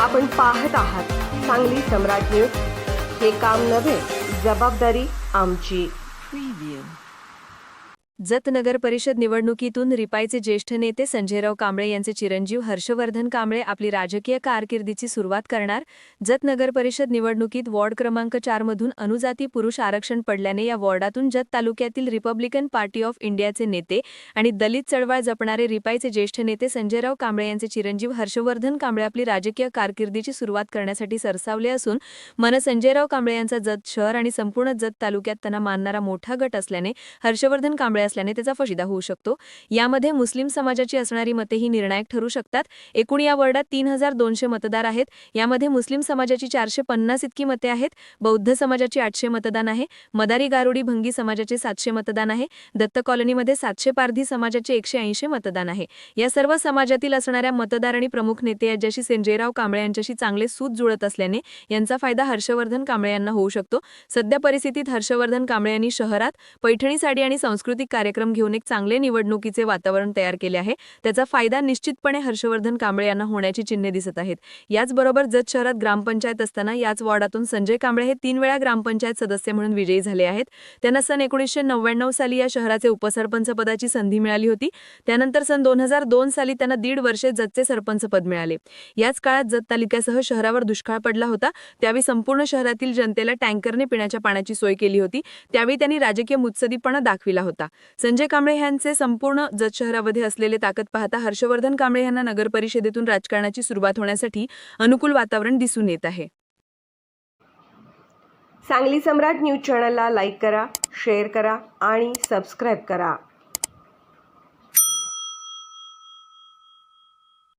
आपण पाहत आहात सांगली सम्राट न्यूज. हे काम नव्हे जबाबदारी आमची. जत नगर परिषद निवडणुकीतून रिपाईचे ज्येष्ठ नेते संजयराव कांबळे यांचे चिरंजीव हर्षवर्धन कांबळे आपली राजकीय कारकिर्दीची सुरुवात करणार. जत नगर परिषद निवडणुकीत वॉर्ड क्रमांक चारमधून अनुजाती पुरुष आरक्षण पडल्याने या वॉर्डातून जत तालुक्यातील रिपब्लिकन पार्टी ऑफ इंडियाचे नेते आणि दलित चळवळ जपणारे रिपाईचे ज्येष्ठ नेते संजयराव कांबळे यांचे चिरंजीव हर्षवर्धन कांबळे आपली राजकीय कारकिर्दीची सुरुवात करण्यासाठी सरसावले असून मन संजयराव कांबळे यांचा जत शहर आणि संपूर्ण जत तालुक्यात त्यांना मानणारा मोठा गट असल्याने हर्षवर्धन कांबळे असल्याने त्याचा फशिदा होऊ शकतो. यामध्ये मुस्लिम समाजाची असणारी मतेही निर्णायक ठरू शकतात. एकूण या वॉर्डात तीन हजार दोनशे मतदार आहेत. यामध्ये मुस्लिम समाजाची चारशे पन्नास इतकी मते आहेत. बौद्ध समाजाची आठशे मतदान आहे. मदारी गारुडी भंगी समाजाचे सातशे मतदान आहे. दत्त कॉलनीमध्ये सातशे पारधी समाजाचे एकशे ऐंशी मतदान आहे. या सर्व समाजातील असणाऱ्या मतदार आणि प्रमुख नेते यांच्याशी संजयराव कांबळे यांच्याशी चांगले सूत जुळत असल्याने यांचा फायदा हर्षवर्धन कांबळे यांना होऊ शकतो. सध्या परिस्थितीत हर्षवर्धन कांबळे यांनी शहरात पैठणी साडी आणि सांस्कृतिक कार्यक्रम घेऊन एक चांगले निवडणुकीचे वातावरण तयार केले आहे. त्याचा फायदा निश्चितपणे हर्षवर्धन कांबळे यांना होण्याची चिन्हे दिसत आहेत. याचबरोबर जत शहरात ग्रामपंचायत असताना याच वॉर्डातून संजय कांबळे हे तीन वेळा ग्रामपंचायत सदस्य म्हणून विजयी झाले आहेत. त्यांना सन एकोणीसशे नव्याण्णव साली या शहराचे उपसरपंच पदाची संधी मिळाली होती. त्यानंतर सन दोन हजार दोन साली त्यांना दीड वर्षे जतचे सरपंच पद मिळाले. याच काळात जत तालुक्यासह शहरावर दुष्काळ पडला होता. त्यावेळी संपूर्ण शहरातील जनतेला टँकरने पिण्याच्या पाण्याची सोय केली होती. त्यावेळी त्यांनी राजकीय मुत्सदीपणा दाखविला होता. संजय कांबळे यांचे संपूर्ण जत शहरामध्ये असलेले ताकद पाहता हर्षवर्धन कांबळे यांना नगर परिषदेतून राजकारणाची सुरुवात होण्यासाठी अनुकूल वातावरण दिसून येत आहे. सांगली सम्राट न्यूज चॅनलला लाईक करा शेअर करा आणि सबस्क्राईब करा.